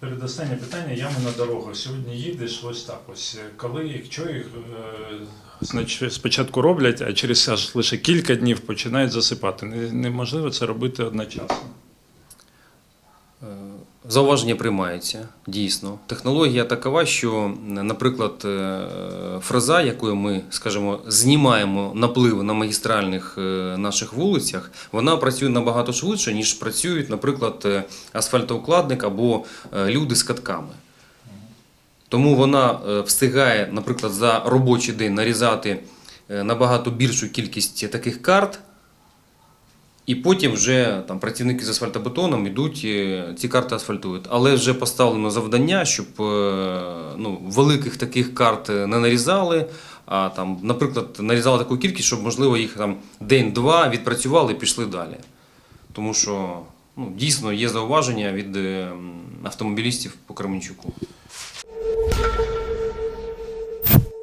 передостаннє питання, ями на дорогах. Сьогодні їдеш ось так ось. Коли, якщо їх е, спочатку роблять, а через аж лише кілька днів починають засипати. Не- Неможливо це робити одночасно. Е, Зауваження приймаються, дійсно. Технологія такова, що, наприклад, е, фреза, якою ми, скажімо, знімаємо наплив на магістральних е, наших вулицях, вона працює набагато швидше, ніж працюють, наприклад, асфальтоукладник або люди з катками. Тому вона встигає, наприклад, за робочий день нарізати набагато більшу кількість таких карт, і потім вже там працівники з асфальтобетоном йдуть, е, ці карти асфальтують. Але вже поставлено завдання, щоб е, ну, великих таких карт е, не нарізали. А там, наприклад, нарізали таку кількість, щоб можливо їх там день-два відпрацювали і пішли далі. Тому що ну, дійсно є зауваження від автомобілістів по Кременчуку.